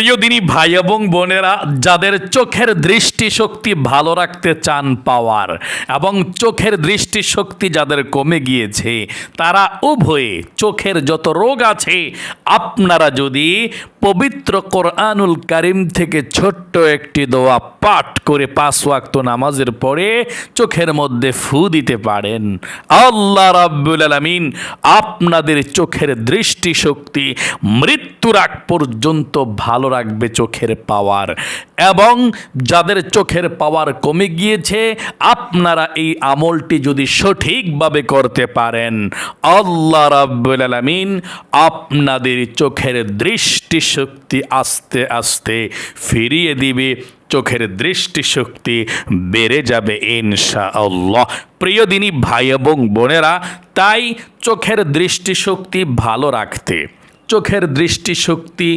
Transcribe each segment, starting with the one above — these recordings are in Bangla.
প্রিয় ভাই এবং বোনেরা, যাদের চোখের দৃষ্টিশক্তি ভালো রাখতে চান পাওয়ার এবং চোখের দৃষ্টিশক্তি যাদের কমে গিয়েছে, তারা উভয়ে চোখের যত রোগ আছে, আপনারা যদি পবিত্র কোরআনুল কারিম থেকে ছোট্ট একটি দোয়া পাঠ করে পাঁচ ওয়াক্ত নামাজের পরে চোখের মধ্যে ফু দিতে পারেন। আল্লাহ রাব্বুল আলামিন আপনাদের চোখের দৃষ্টিশক্তি মৃত্যুর আগ পর্যন্ত ভালো রাখবে চোখের পাওয়ার। এবং যাদের চোখের পাওয়ার কমে গিয়েছে, আপনারা এই আমলটি যদি সঠিকভাবে করতে পারেন, আল্লাহ রাব্বুল আলামিন আপনাদের চোখের দৃষ্টিশক্তি আস্তে আস্তে ফিরিয়ে দিবে, চোখের দৃষ্টিশক্তি বেড়ে যাবে ইনশাআল্লাহ। প্রিয় দিনী ভাই এবং বোনেরা, তাই চোখের দৃষ্টিশক্তি ভালো রাখতে, চোখের দৃষ্টিশক্তি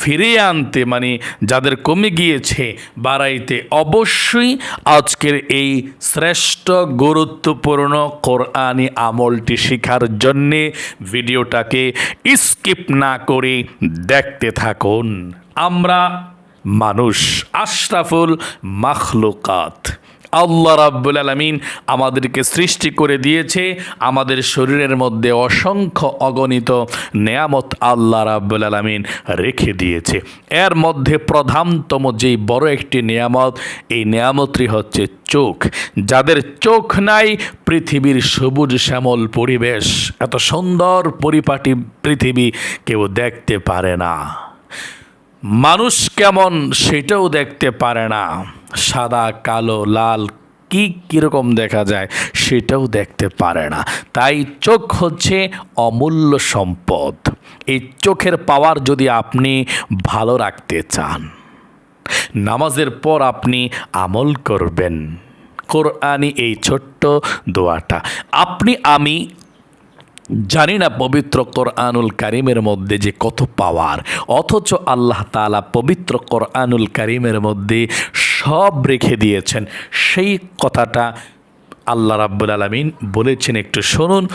ফিরিয়ে আনতে মানে যাদের কমে গিয়েছে, বাড়াইতে। অবশ্যই আজকের এই শ্রেষ্ঠ গুরুত্বপূর্ণ কোরআনি আমলটি শেখার জন্যে ভিডিওটাকে স্কিপ না করে দেখতে থাকুন। আমরা মানুষ, আশরাফুল মাখলুকাত। আল্লাহ রাব্বুল আলমিন আমাদেরকে সৃষ্টি করে দিয়েছে। আমাদের শরীরের মধ্যে অসংখ্য অগণিত নেয়ামত আল্লাহ রাব্বুল আলমিন রেখে দিয়েছে। এর মধ্যে প্রধানতম যেই বড় একটি নেয়ামত, এই নেয়ামতটি হচ্ছে চোখ। যাদের চোখ নাই, পৃথিবীর সবুজ শ্যামল পরিবেশ। এত সুন্দর পরিপাটি পৃথিবী কেউ দেখতে পারে না। মানুষ কেমন সেটাও দেখতে পারে না। সাদা, কালো, লাল, কি কীরকম দেখা যায় সেটাও দেখতে পারে না। তাই চোখ হচ্ছে অমূল্য সম্পদ। এই চোখের পাওয়ার যদি আপনি ভালো রাখতে চান, নামাজের পর আপনি আমল করবেন। কোরআনি এই ছোট্ট দোয়াটা। আপনি, আমি জানি না পবিত্র কোরআনুল কারিমের মধ্যে যে কত পাওয়ার, অথচ আল্লাহ তালা পবিত্র কোরআনুল কারিমের মধ্যে সব রেখে দিয়েছেন। সেই কথাটা আল্লাহ রাব্বুল আলমিন বলেছেন একটু শুনুন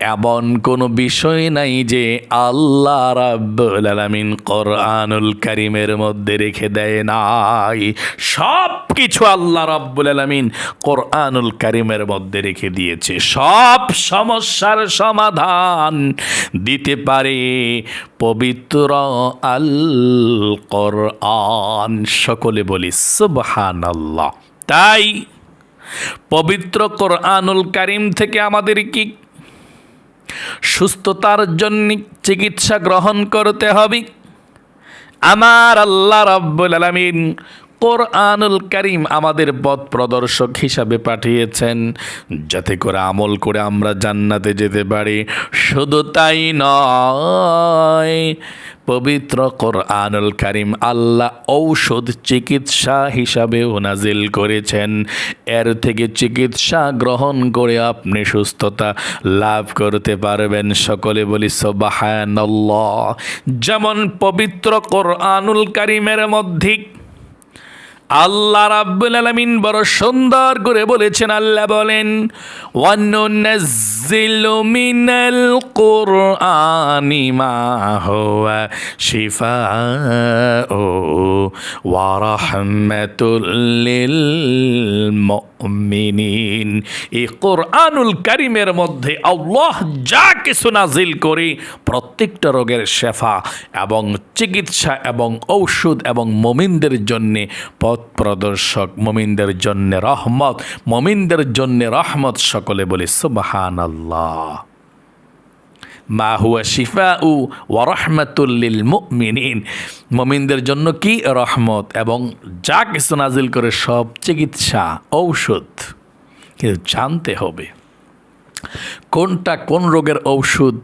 এমন কোনো বিষয় নাই যে আল্লাহ রাব্বুল আলামিন কোরআনুল কারিমের মধ্যে রেখে দেয় নাই। সব কিছু আল্লাহ রাব্বুল আলামিন কোরআনুল কারিমের মধ্যে রেখে দিয়েছে। সব সমস্যার সমাধান দিতে পারে পবিত্র আল কোরআন সকলে বলি, সুবহানাল্লাহ। তাই পবিত্র কোরআনুল কারিম থেকে আমাদের কি সুস্থতার জন্য চিকিৎসা গ্রহণ করতে হবে? আমার আল্লাহ রাব্বুল আলামিন কোরআনুল করিম আমাদের পথ প্রদর্শক হিসাবে পাঠিয়েছেন। যাতে করে আমল করে আমরা জান্নাতে যেতে পারি। শুধু তাই নয়, পবিত্র কোরআনুল করিম আল্লাহ ঔষধ চিকিৎসা হিসাবেও নাজিল করেছেন। এর থেকে চিকিৎসা গ্রহণ করে আপনি সুস্থতা লাভ করতে পারবেন। সকলে বলি সবাহান্লাহ যেমন পবিত্র কোরআনুল করিমের মধ্যে আল্লাহ রাব্বুল আলামিন বড় সুন্দর করে বলেছেন, আল্লাহ বলেন, ওয়ানুনাজ্জিলু মিনাল কুরআনি মা হুয়া শিফাউ ওয়া রাহমাতুল লিল মুমিনিন এই কোরআনুল কারিমের মধ্যে আল্লাহ যা কিছু নাজিল করে, প্রত্যেকটা রোগের শেফা এবং চিকিৎসা এবং ঔষধ এবং মমিনদের জন্যে পথ প্রদর্শক, মমিনদের জন্যে রহমত, মমিনদের জন্যে রহমত সকলে বলে সুবাহান আল্লাহ মা হুয়া শিফা উ ওয়ারহমাতুল্লিল মুমিনিন। মমিনদের জন্য কি রহমত এবং যা কিছু নাজিল করে সব চিকিৎসা, ঔষধ কিন্তু জানতে হবে। কোনটা কোন রোগের ঔষধ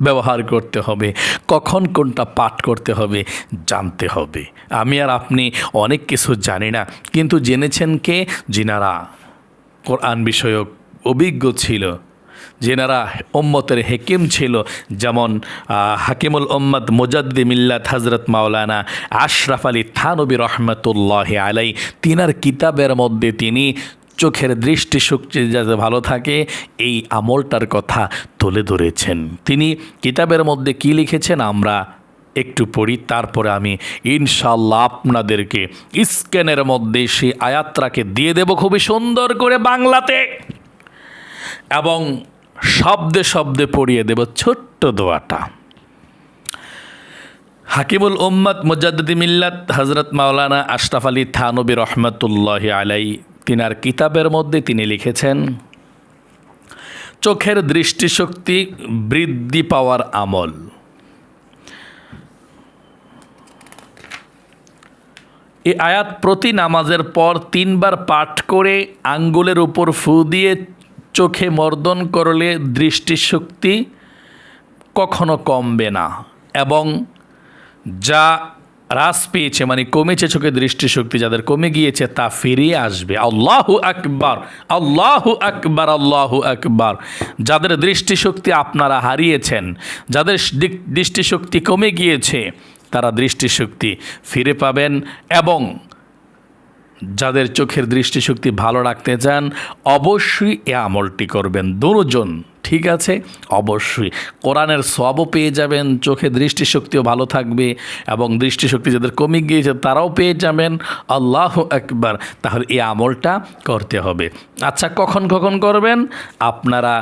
ব্যবহার করতে হবে, কখন কোনটা পাঠ করতে হবে জানতে হবে। আমি আর আপনি অনেক কিছু জানি না, কিন্তু জেনেছেন কে? যিনারা কোরআন বিষয়ক অভিজ্ঞ ছিল। যেনারা উম্মতের হেকিম ছিল, যেমন হাকিমুল উম্মদ মুজাদ্দি মিল্লাত হজরত মাওলানা আশরাফ আলী থানবী রহমতুল্লাহ আলাই তিনার কিতাবের মধ্যে তিনি চোখের দৃষ্টিশক্তি যাতে ভালো থাকে, এই আমলটার কথা তুলে ধরেছেন। তিনি কিতাবের মধ্যে কি লিখেছেন আমরা একটু পড়ি, তারপরে আমি ইনশাল্লাহ আপনাদেরকে স্ক্যানের মধ্যে সেই আয়াত্রাকে দিয়ে দেব খুবই সুন্দর করে বাংলাতে। এবং শব্দে শব্দে পড়িয়ে দেব ছোট্ট দোয়াটা। হাকিমুল উম্মত মুজাদ্দি মিল্লাত হজরত মাওলানা আশরাফ আলী থানবী রহমতুল্লাহ আলাই, তিনার কিতাবের মধ্যে তিনি লিখেছেন, চোখের দৃষ্টিশক্তি বৃদ্ধি পাওয়ার আমল। এই আয়াত প্রতি নামাজের পর তিনবার পাঠ করে আঙ্গুলের উপর ফু দিয়ে চোখে মর্দন করলে দৃষ্টিশক্তি কখনো কমবে না এবং যা হ্রাস পেয়েছে মানে কমেছে চোখে দৃষ্টিশক্তি, যাদের কমে গিয়েছে তা ফিরিয়ে আসবে। আল্লাহু আকবার আল্লাহু আকবার আল্লাহু আকবার। যাদের দৃষ্টিশক্তি আপনারা হারিয়েছেন, যাদের দৃষ্টিশক্তি কমে গিয়েছে, তারা দৃষ্টিশক্তি ফিরে পাবেন এবং যাদের চোখের দৃষ্টিশক্তি ভালো রাখতে চান অবশ্যই এ আমলটি করবেন। দুজন ঠিক আছে? অবশ্যই। কোরআনের সবও পেয়ে যাবেন চোখে দৃষ্টিশক্তিও ভালো থাকবে এবং দৃষ্টিশক্তি যাদের কমে গিয়েছে তারাও পেয়ে যাবেন। আল্লাহ একবার তাহলে এই আমলটা করতে হবে। আচ্ছা কখন কখন করবেন? আপনারা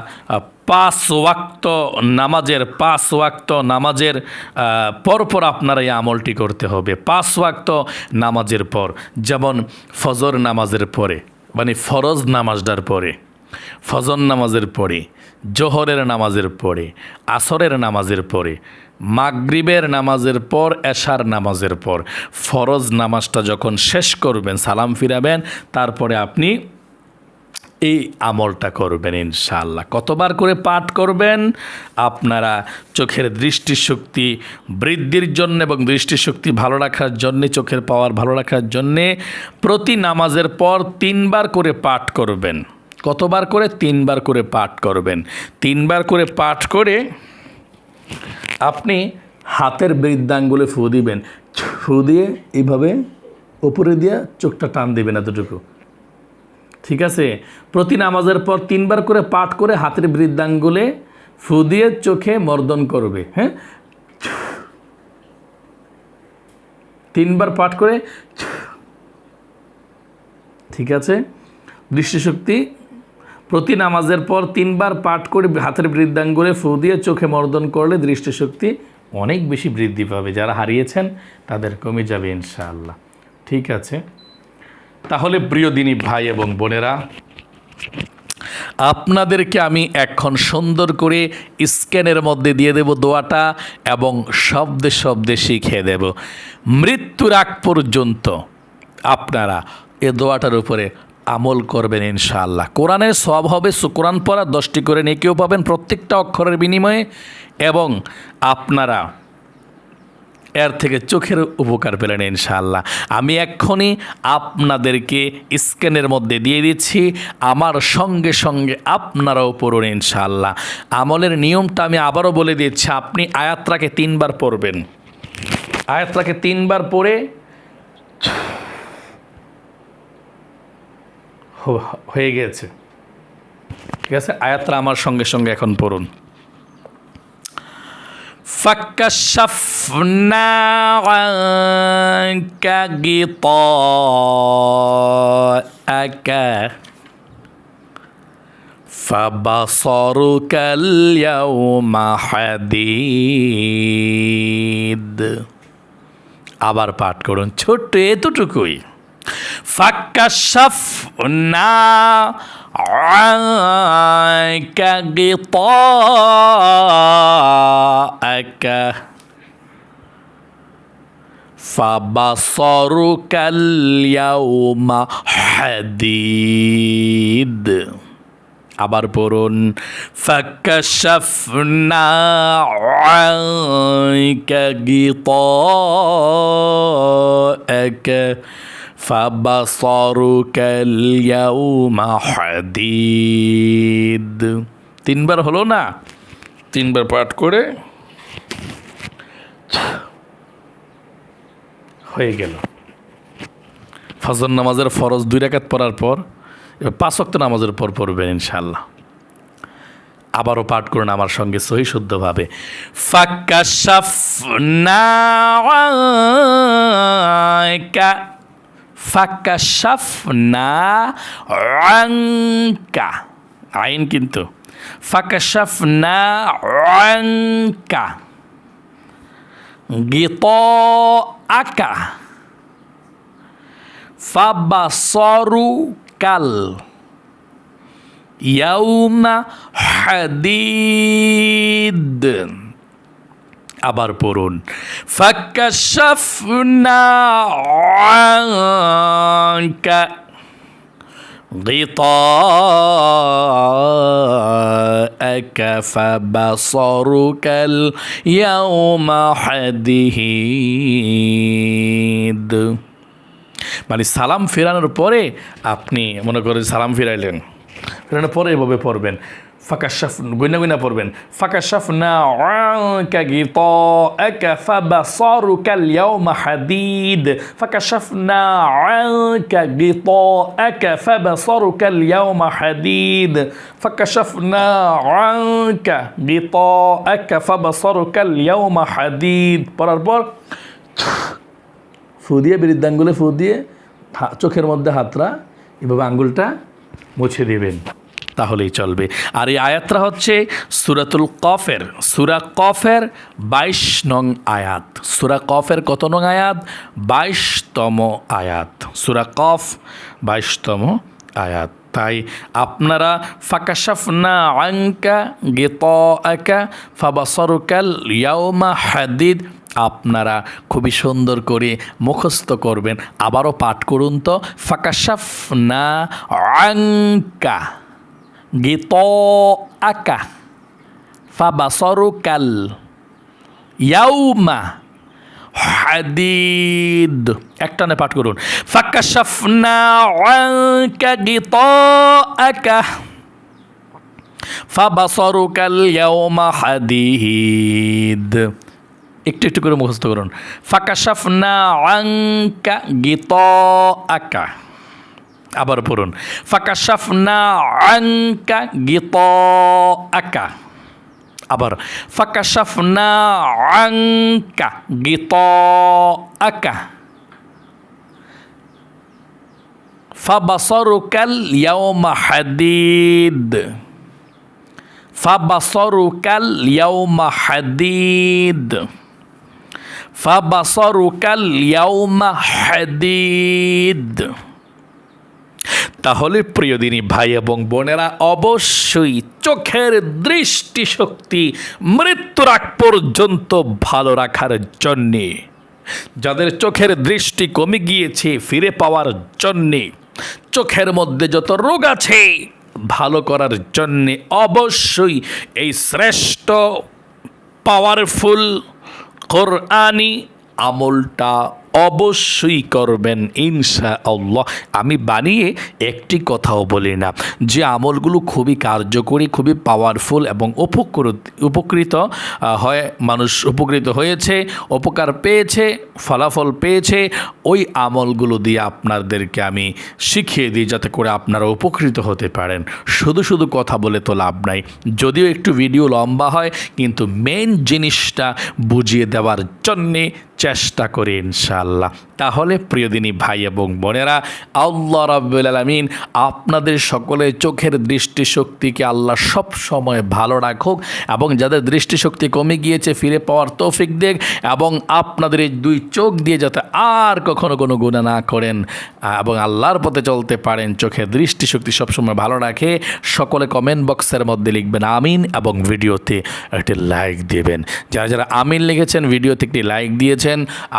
পাঁচ ওয়াক্ত নামাজের পাঁচ ওয়াক্ত নামাজের আহ, পর পর আপনারা এই আমলটি করতে হবে। পাঁচ ওয়াক্ত নামাজের পর যেমন ফজর নামাজের পরে মানে ফরজ নামাজটার পরে ফজর নামাজের পরে জোহরের নামাজের পরে, আসরের নামাজের পরে, মাগরিবের নামাজের পর, এশার নামাজের পর, ফরজ নামাজটা যখন শেষ করবেন, সালাম ফিরাবেন, তারপরে আপনি এই আমলটা করবেন ইনশাআল্লাহ। কতবার করে পাঠ করবেন? আপনারা চোখের দৃষ্টিশক্তি বৃদ্ধির জন্য এবং দৃষ্টিশক্তি ভালো রাখার জন্যে, চোখের পাওয়ার ভালো রাখার জন্যে প্রতি নামাজের পর তিনবার করে পাঠ করবেন। কতবার করে? তিনবার করে পাঠ করবেন। তিনবার করে পাঠ করে আপনি হাতের বৃদ্ধাঙ্গুলে ফু দিবেন। ফু দিয়ে এইভাবে উপরে দিয়ে চোখটা টান দিবেন এতটুকু। ঠিক আছে? প্রতি নামাজের পর তিনবার করে পাঠ করে হাতের বৃদ্ধাঙ্গুলে ফু দিয়ে চোখে মর্দন করবে। হ্যাঁ? তিনবার পাঠ করে ঠিক আছে? দৃষ্টিশক্তি প্রতি নামাজের পর তিনবার পাঠ করে হাতের বৃদ্ধাঙ্গুলে ফু দিয়ে চোখে মর্দন করলে দৃষ্টিশক্তি অনেক বেশি বৃদ্ধি পাবে। যারা হারিয়েছেন, তাদের কমে যাবে ইনশাআল্লাহ। ঠিক আছে? তাহলে প্রিয় দিনী ভাই এবং বোনেরা, আপনাদেরকে আমি এখন সুন্দর করে স্ক্যানের মধ্যে দিয়ে দেব দোয়াটা এবং শব্দে শব্দে শিখিয়ে দেব। মৃত্যুর আগ পর্যন্ত আপনারা এ দোয়াটার উপরে আমল করবেন ইনশাআল্লাহ। কোরআনের সব হবে কোরআন পড়া দশটি করে নেকেও পাবেন প্রত্যেকটা অক্ষরের বিনিময়ে এবং আপনারা এর থেকে চোখের উপকার পেলেন ইনশাআল্লাহ। আমি এক্ষুনি আপনাদেরকে স্ক্যানের মধ্যে দিয়ে দিচ্ছি, আমার সঙ্গে সঙ্গে আপনারাও পড়ুন ইনশাআল্লাহ। আমলের নিয়মটা আমি আবারও বলে দিচ্ছি, আপনি আয়াত্রাকে তিনবার পড়বেন। আয়াত্রাকে তিনবার পড়ে হয়ে গেছে ঠিক আছে আয়াত্রা আমার সঙ্গে সঙ্গে এখন পড়ুন فكشفنا عنك غطاءك فبصرك اليوم حديد আবার পাঠ করুন ছোট্ট এতটুকুই فكشفنا عنك غطاءك فبصرك اليوم حديد আবার পড়ুন فكشفنا عنك غطاءك فبصرك اليوم حديد তিনবার হলো না তিনবার পাঠ করে হয়ে গেল ফজর নামাজের ফরজ দুই রাকাত পড়ার পর এবার পাঁচ ওয়াক্ত নামাজের পর পড়বেন ইনশাল্লাহ আবারও পাঠ করুন আমার সঙ্গে সহি শুদ্ধভাবে ফাক্কাশাফনাকা ফাক্কাশাফনা আনকা আইন কিন্তু ফাক্কাশাফনা আনকা গীত আকা ফাবাসরুকাল ইয়াউমা হাদিদ আবার পড়ুন ফাকাশাফনা আনকা غطاءك فبصرك اليوم حديد মানে সালাম ফেরানোর পরে আপনি মনে করেন সালাম ফিরাইলেন ফেরানোর পরে এভাবে পড়বেন ফাঁকাশাফ গুইনা গুইনা পড়বেন। ফাঁকাশাফ না গীত একা ফাবা সরু কালিয়াউমা হাদিদ। ফাঁকাশাফ না গীত একা ফাবা সরু কালিয়াউমা হাদিদ। ফাঁকাশাফ না গীত একা ফাবা সরু কালিয়াউমা হাদিদ। পড়ার পর ফু দিয়ে, বিরুদ্ধ আঙ্গুলে ফু দিয়ে চোখের মধ্যে হাতরা, এভাবে আঙ্গুলটা মুছে দেবেন। তাহলেই চলবে। আর এই আয়াতটা হচ্ছে সুরাতুল কফের। সুরা কফের বাইশ নং আয়াত। সুরা কফের কত নং আয়াত? বাইশতম আয়াত। সুরা কফ বাইশতম আয়াত। তাই আপনারা ফাকাশাফনা আঙ্কা গেত আকা ফাবাসরুকাল ইয়াউমা হাদিদ। আপনারা খুবই সুন্দর করে মুখস্থ করবেন। আবারও পাঠ করুন তো। ফাকাশাফনা আঙ্কা গীত আকা ফাবাসরুকাল ইয়াউমা হাদিদ একটানে পাঠ করুন। ফাকাশাফনা আনকা গিতাআকা, ফাবাসরুকাল ইয়াউমা হাদিদ। একটু একটু করে মুখস্থ করুন। ফাকাশাফনা আনকা গিতাআকা। আবার পড়ুন। ফাকাশাফনা আনকা গিতাআকা। আবার, ফাকাশাফনা আনকা গিতাআকা। ফাবাসরুকাল ইয়াউমা হাদিদ। ফাবাসরুকাল ইয়াউমা হাদিদ। ফাবাসরুকাল ইয়াউমা হাদিদ। তাহলে প্রিয় দিনী ভাই এবং বোনেরা অবশ্যই চোখের দৃষ্টিশক্তি মৃত্যুর আগ পর্যন্ত ভালো রাখার জন্যে, যাদের চোখের দৃষ্টি কমে গিয়েছে, ফিরে পাওয়ার জন্যে, চোখের মধ্যে যত রোগ আছে, ভালো করার জন্যে অবশ্যই এই শ্রেষ্ঠ পাওয়ারফুল কোরআনি আমলটা অবশ্যই করবেন ইনশা আল্লাহ আমি বানিয়ে একটি কথাও বলি না, যে আমলগুলো খুবই কার্যকরী, খুবই পাওয়ারফুল এবং উপকৃত উপকৃত হয়, মানুষ উপকৃত হয়েছে, উপকার পেয়েছে, ফলাফল পেয়েছে, ওই আমলগুলো দিয়ে আপনাদেরকে আমি শিখিয়ে দিই, যাতে করে আপনারা উপকৃত হতে পারেন। শুধু শুধু কথা বলে তো লাভ নাই। যদিও একটু ভিডিও লম্বা হয়, কিন্তু মেন জিনিসটা বুঝিয়ে দেওয়ার জন্যে চেষ্টা করি ইনশাআল্লাহ। তাহলে প্রিয়দিনী ভাই এবং বোনেরা, আল্লাহ রাব্বুল আলামিন আপনাদের সকলে চোখের দৃষ্টিশক্তিকে আল্লাহ সব সময় ভালো রাখুক এবং যাদের দৃষ্টিশক্তি কমে গিয়েছে, ফিরে পাওয়ার তৌফিক দেখ এবং আপনাদের এই দুই চোখ দিয়ে যাতে আর কখনো কোনো গুণা না করেন এবং আল্লাহর পথে চলতে পারেন, চোখের দৃষ্টিশক্তি সবসময় ভালো রাখে, সকলে কমেন্ট বক্সের মধ্যে লিখবেন আমিন এবং ভিডিওতে একটি লাইক দেবেন। যারা যারা আমিন লিখেছেন, ভিডিওতে একটি লাইক দিয়েছেন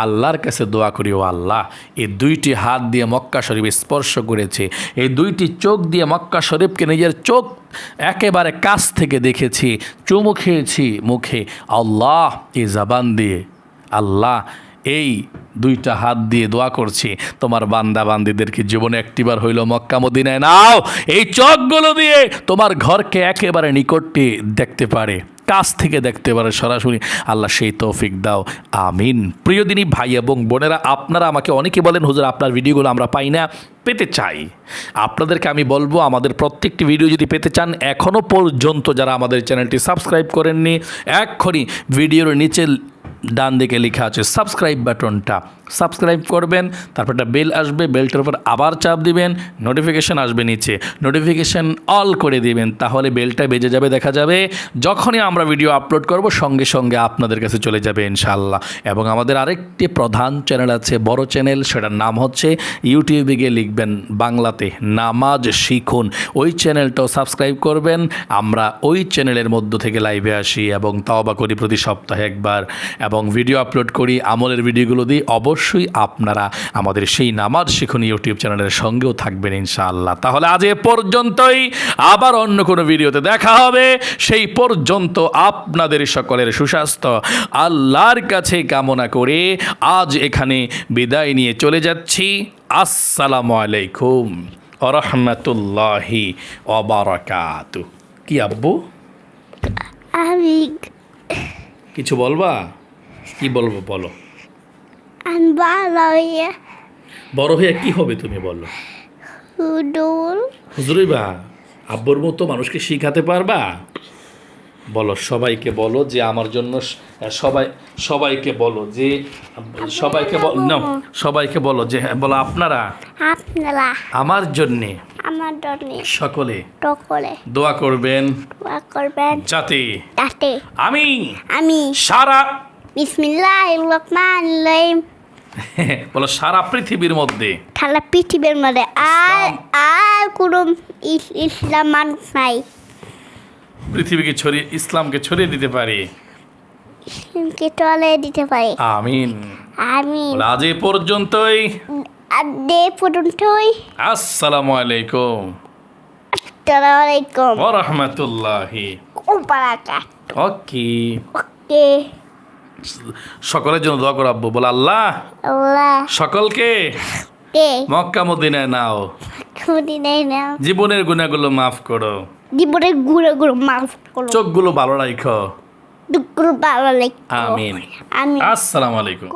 আল্লাহর কাছে দোয়া করি, ও আল্লাহ এই দুইটি হাত দিয়ে মক্কা শরীফ স্পর্শ করেছে। এই দুইটি চোখ দিয়ে মক্কা শরীফকে নিজের চোখ একেবারে কাছ থেকে দেখেছি, চুমু খেয়েছি মুখে। আল্লাহ এই জাবান দিয়ে, আল্লাহ, এই দুইটা হাত দিয়ে দোয়া করছি। তোমার বান্দা বান্দিদেরকে জীবনে একটিবার হইল মক্কা মদিনায়। নাও, এই চোখগুলো দিয়ে তোমার ঘরকে একেবারে নিকটটি দেখতে পারে। কাছ থেকে দেখতে পারে সরাসরি। আল্লাহ সেই তৌফিক দাও। আমিন। প্রিয় দিনী ভাই এবং বোনেরা, আপনারা আমাকে অনেকে বলেন, হুজুর, আপনার ভিডিওগুলো আমরা পাই না। পেতে চাই। আপনাদেরকে আমি বলব, আমাদের প্রত্যেকটি ভিডিও যদি পেতে চান এখনও পর্যন্ত যারা আমাদের চ্যানেলটি সাবস্ক্রাইব করেননি, এক্ষুনি ভিডিওর নিচে ডান দিকে লেখা আছে, সাবস্ক্রাইব বাটনটা সাবস্ক্রাইব করবেন, তারপর একটা বেল আসবে, বেলটার উপর আবার চাপ দিবেন নোটিফিকেশান আসবে নিচে। নোটিফিকেশান অল করে দিবেন, তাহলে বেলটা বেজে যাবে, দেখা যাবে যখনই আমরা ভিডিও আপলোড করব, সঙ্গে সঙ্গে আপনাদের কাছে চলে যাবে ইনশাল্লাহ এবং আমাদের আরেকটি প্রধান চ্যানেল আছে, বড় চ্যানেল সেটার নাম হচ্ছে ইউটিউবে গিয়ে লিখবেন বাংলাতে নামাজ শিখুন। ওই চ্যানেলটাও সাবস্ক্রাইব করবেন, আমরা ওই চ্যানেলের মধ্য থেকে লাইভে আসি এবং তাওবা করি প্রতি সপ্তাহে একবার। এবং ভিডিও আপলোড করি, আমলের ভিডিওগুলো দিই, অবশ্যই আপনারা আমাদের সেই নামাজ শিখুন ইউটিউব চ্যানেলের সঙ্গেও থাকবেন ইনশাআল্লাহ। তাহলে আজ এ পর্যন্তই। আবার অন্য কোনো ভিডিওতে দেখা হবে। সেই পর্যন্ত আপনাদের সকলের সুস্বাস্থ্য। আল্লাহর কাছে কামনা করে আজ এখানে বিদায় নিয়ে চলে যাচ্ছি। আসসালামু আলাইকুম রহমতুল্লাহি অবরাকাত কি আব্বু? আমি কিছু বলবা? কি বলব বলো। আমি ভালো হয়ে বড় হয়ে কি হবে তুমি বলো? হুডুল হুজুরই বা আব্বুর মতো মানুষকে শিখাতে পারবা? বলো সবাইকে বলো যে আমার জন্য সবাই সবাইকে বলো যে সবাইকে বল না সবাইকে বলো যে হ্যাঁ, বলো আপনারা আপনারা। আমার জন্যে আমার জন্য। সকলে সকলে। দোয়া করবেন। দোয়া করবেন। যাতে তাতে আমি আমি সারা বিসমিল্লাহ রহমান রহিম বলো সারা পৃথিবীর মধ্যে। ঠান্ডা পৃথিবীর মধ্যে। আর আর কোনো ইসলাম মানুষ নাই। পৃথিবীকে ছড়িয়ে ইসলামকে ছড়িয়ে দিতে পারি। কে চলে দিতে পারে। আমিন। আমি বলো, আজ এ পর্যন্তই। আর দে পর্যন্তই। আসসালামু আলাইকুম। আসসালামু আলাইকুম। ওয়া রাহমাতুল্লাহি। ও বারাকাত ওকে। ওকে। সকলের জন্য দোয়া করো আব্বু। বলে আল্লাহ সকলকে মক্কা মদিনায় নাও। জীবনের গুণাগুলো মাফ করো। জীবনের ঘুরে মাফ করো। চোখগুলো ভালো রাখো। দুঃখ ভালো লাগতো আমিন। আসসালামু আলাইকুম।